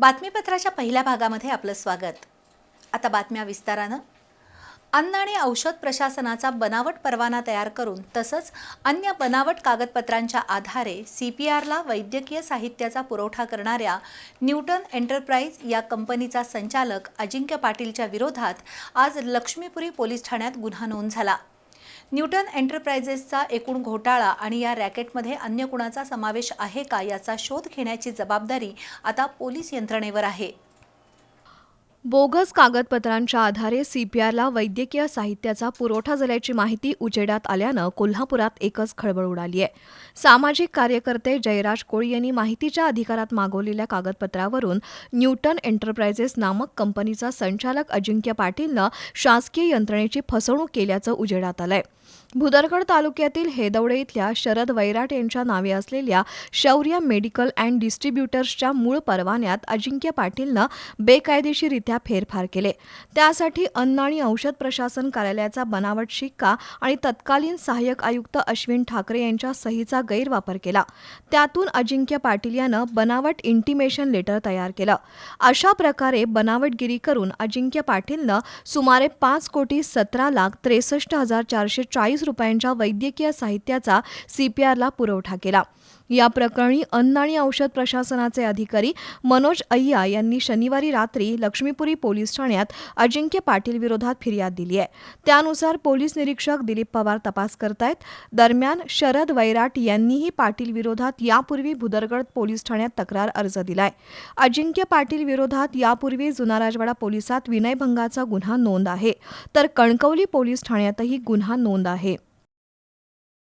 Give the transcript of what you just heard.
बातमीपत्राच्या पहिल्या भागामध्ये आपलं स्वागत. आता बातम्या विस्तारानं. अन्न आणि औषध प्रशासनाचा बनावट परवाना तयार करून तसंच अन्य बनावट कागदपत्रांच्या आधारे सी पी आरला वैद्यकीय साहित्याचा पुरवठा करणाऱ्या न्यूटन एंटरप्राइज या कंपनीचा संचालक अजिंक्य पाटीलच्या विरोधात आज लक्ष्मीपुरी पोलीस ठाण्यात गुन्हा नोंद झाला. न्यूटन एंटरप्राइजेसचा एकूण घोटाळा आणि या रॅकेटमध्ये अन्य कुणाचा समावेश आहे का याचा शोध घेण्याची जबाबदारी आता पोलीस यंत्रणेवर आहे. बोगस कागदपत्रांच्या आधारे सीपीआरला वैद्यकीय साहित्याचा पुरवठा झाल्याची माहिती उजेडात आल्यानं कोल्हापुरात एकच खळबळ उडाली आहे. सामाजिक कार्यकर्ते जयराज कोळी यांनी माहितीच्या अधिकारात मागवलेल्या कागदपत्रावरून न्यूटन एंटरप्रायझेस नामक कंपनीचा संचालक अजिंक्य पाटीलनं शासकीय यंत्रणेची फसवणूक केल्याचं उजेडात आलंय. भुदरगड तालुक्यातील हेदवडे इथल्या शरद वैराट यांच्या नावे असलेल्या शौर्य मेडिकल अँड डिस्ट्रीब्युटर्सच्या मूळ परवान्यात अजिंक्य पाटीलनं बेकायदेशीरित्या फेरफार केले. त्यासाठी अन्न आणि औषध प्रशासन कार्यालयाचा बनावट शिक्का आणि तत्कालीन सहाय्यक आयुक्त अश्विन ठाकरे यांच्या सहीचा गैरवापर केला. त्यातून अजिंक्य पाटील यानं बनावट इंटिमेशन लेटर तयार केलं. अशा प्रकारे बनावटगिरी करून अजिंक्य पाटीलनं सुमारे पाच कोटी सतरा लाख त्रेसष्ट हजार चारशे चाळीस रुपयांच्या वैद्यकीय साहित्याचा सीपीआरला पुरवठा केला. या प्रकरणी अन्न आणि औषध प्रशासनाचे अधिकारी मनोज अय्या यांनी शनिवारी रात्री लक्ष्मीपुरी पोलीस ठाण्यात अजिंक्य पाटील विरोधात फिर्याद दिली आहे. त्यानुसार पोलीस निरीक्षक दिलीप पवार तपास करतायत. दरम्यान शरद वैराट यांनीही पाटील विरोधात यापूर्वी भुदरगड पोलीस ठाण्यात तक्रार अर्ज दिलाय. अजिंक्य पाटील विरोधात यापूर्वी जुना राजवाडा पोलिसात विनयभंगाचा गुन्हा नोंद आहे. तर कणकवली पोलीस ठाण्यातही गुन्हा नोंद आहे.